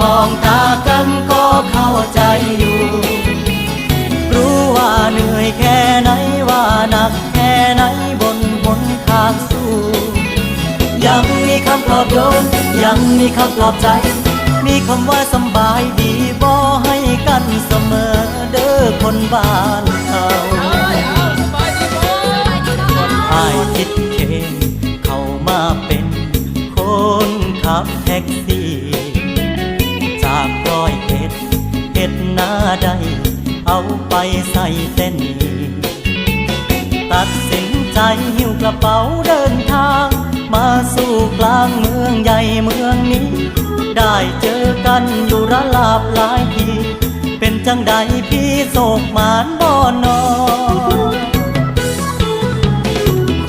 มองตากันก็เข้าใจอยู่ รู้ว่าเหนื่อยแค่ไหนว่าหนักแค่ไหนบนหนทางสู้ ยังมีคำปลอบโยนยังมีคำปลอบใจ มีคำว่าสำบายดีบ่ให้กันเสมอเด้อคนบ้านเขาอายคิดเองเข้ามาเป็นคนขับแท็กซี่ หน้าใดเอาไปใส่เส้น ตัดสินใจหิ้วกระเป๋าเดินทาง มาสู่กลางเมืองใหญ่เมืองนี้ ได้เจอกันอยู่ระลาบหลายที เป็นจังใดพี่โศกหมานบ่อนอ